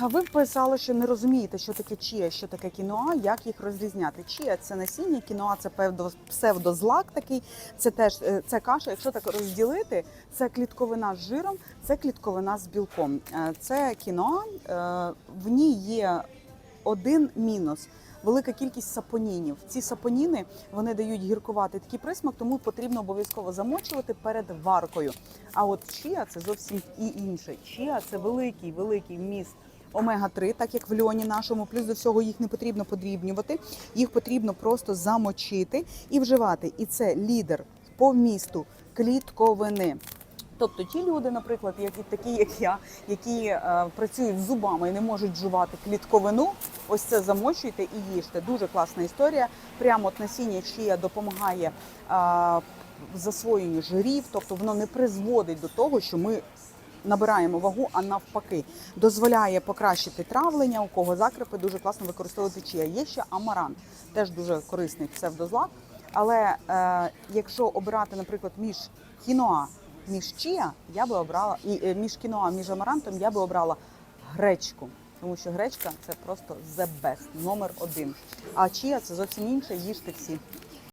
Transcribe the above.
ви писали, що не розумієте, що таке чія, що таке кіноа, як їх розрізняти. Чія це насіння, кіноа це певдо- псевдозлак такий. Це теж е, це каша. Якщо так розділити, це клітковина з жиром, це клітковина з білком. Е, Це кіноа. е, В ній є один мінус. Велика кількість сапонінів. Ці сапоніни вони дають гіркувати такий присмак, тому потрібно обов'язково замочувати перед варкою. А от чія це зовсім і інше. Чія це великий, великий вміст омега-3, так як в льоні нашому. Плюс до всього їх не потрібно подрібнювати. Їх потрібно просто замочити і вживати. І це лідер по вмісту клітковини. Тобто ті люди, наприклад, які такі, як я, які е, працюють зубами і не можуть жувати клітковину, ось це замочуйте і їжте. Дуже класна історія. Прямо от насіння чия допомагає е, в засвоєнні жирів, тобто воно не призводить до того, що ми набираємо вагу, а навпаки, дозволяє покращити травлення. У кого закрипи дуже класно використовувати чия. Є ще амарант, теж дуже корисний псевдозлак. Але е, якщо обирати, наприклад, між кіноа між чія, я би обрала і е, між кіноа, між амарантом я би обрала гречку. Тому що гречка це просто the best, номер один. А чія це зовсім інше, їжте всі.